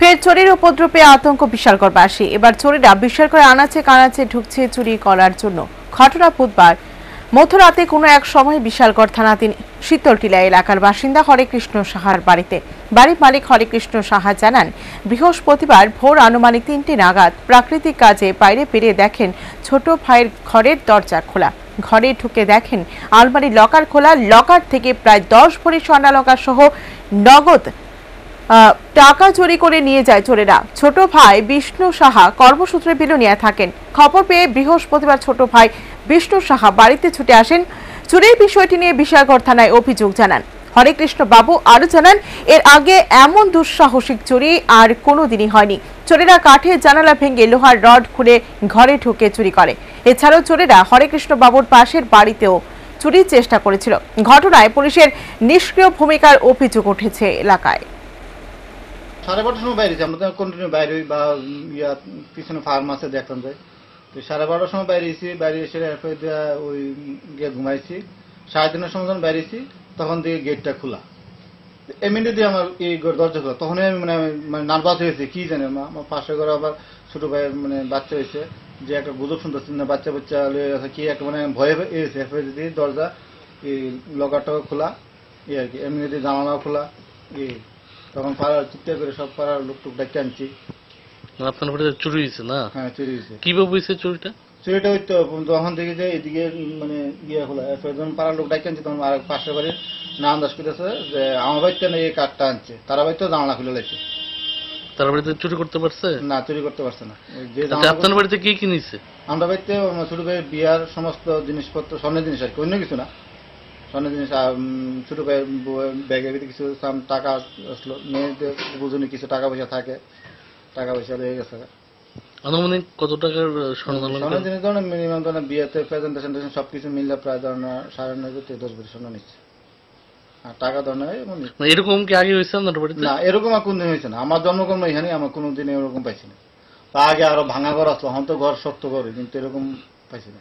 ফের চোরের উপদ্রবে আতঙ্ক বিশালগড়বাসী। এবার চোরেরা বিশালগড়ে আনাচে কানাচে ঢুকছে চুরি করার জন্য। ঘটনা বুধবার। মধ্যরাতে কোনো এক সময় বিশালগড় থানাধীন শীতলটিলা এলাকার বাসিন্দা হরেকৃষ্ণ সাহার বাড়িতে। বাড়ির মালিক হরেকৃষ্ণ সাহা জানান, বৃহস্পতিবার ভোর আনুমানিক তিনটি নাগাদ প্রাকৃতিক কাজে বাইরে বেরিয়ে দেখেন ছোট ভাইয়ের ঘরের দরজা খোলা। ঘরে ঢুকে দেখেন আলমারি লকার খোলা। লকার থেকে প্রায় দশ ভরি স্বর্ণালঙ্কার সহ নগদ টাকা চুরি করে নিয়ে যায় চোরেরা। ছোট ভাই বিষ্ণু সাহা কর্মসূত্রে বিলোনিয়া থাকেন। খবর পেয়ে বৃহস্পতিবার ছোট ভাই বিষ্ণু সাহা বাড়িতে ছুটে আসেন। চুরির বিষয়টি নিয়ে বিশালগড় থানায় অভিযোগ জানান। হরেকৃষ্ণ বাবু আরও জানান, এর আগে এমন দুঃসাহসিক চুরি আর কোনোদিনই হয়নি। চোরেরা কাঠের জানালা ভেঙে লোহার রড খুলে ঘরে ঢুকে চুরি করে। এছাড়াও চোরেরা হরেকৃষ্ণ বাবুর পাশের বাড়িতেও চুরির চেষ্টা করেছিল। ঘটনায় পুলিশের নিষ্ক্রিয় ভূমিকার অভিযোগ উঠেছে এলাকায়। সাড়ে বারোটার সময় বাইরে আমরা তো কন্টিনিউ বাইরে বা ইয়া পিছনে ফার্ম আছে দেখতাম যাই তো সাড়ে বারোটার সময় বাইরে এসেছি বাইরে এসে ওই গিয়ে ঘুমাইছি। সাড়ে তিনটার সময় যখন বাইরে এসেছি তখন দিয়ে গেটটা খোলা। এমনি দিয়ে আমার এই দরজা খোলা। তখনই আমি মানে মানে নার্ভাস হয়েছে কি জানে, মা আমার পাশে ঘরে আবার ছোটো ভাই মানে বাচ্চা হয়েছে, যে একটা গুজব শুনতেছি, না বাচ্চা বাচ্চা কি একটা মানে ভয়ে এসেছে। এরপরে যদি দরজা, এই লকারটাও খোলা, এই আর কি। এমনি দিয়ে জানালাও খোলা, এই তখন পাড়ার চিৎকার করে সব পাড়ার লোক টুক ডাকে আনছি। মানে আপনার বাড়িতে চুরি হয়েছে না? হ্যাঁ চুরি হয়েছে কীভাবে হয়েছে চুরিটা? চুরিটা ওই তো তখন থেকে যে এদিকে মানে ইয়ে এরপরে যখন পাড়ার লোক ডাকে আনছি তখন আর পাশের বাড়ির না আন্দাজ করতেছে যে আমার বাড়িতে না এই কাঠটা আনছে তারা বাড়িতে জানালা খুলে লাগছে তার বাড়িতে চুরি করতে পারছে? না চুরি করতে পারছে না। যে আপনার বাড়িতে কি কি নিছে আমরা বাড়িতে ছোট ভাইয়ের বিয়ার সমস্ত জিনিসপত্র স্বর্ণের জিনিস আর কি অন্য কিছু না। স্বর্ণের জিনিস ছোট ব্যাগের ভিতরে কিছু টাকা আসলো। মেয়েদের বুঝুনি কিছু টাকা পয়সা থাকে। টাকা পয়সা লেগে গেছে। আনুমানিক কত টাকার স্বর্ণ স্বর্ণের অলঙ্কার জিনিস ধরেন মিনিমাম ধরেন বিয়েতে প্রেজেন্টেশন টেশন সবকিছু মিললে প্রায় ধরেন সাড়ে নয় থেকে দশ বছর স্বর্ণ নিচ্ছে। আর টাকা ধরেন এরকম কি আগে হয়েছে আপনার বাড়িতে? না এরকম আর কোনদিন হয়েছে না। আমার জন্মকর্ম এখানে আমার কোনোদিন এরকম পাইছি না। তা আগে আরও ভাঙা ঘর আসলো এখন তো ঘর শক্ত করে কিন্তু এরকম পাইছি না।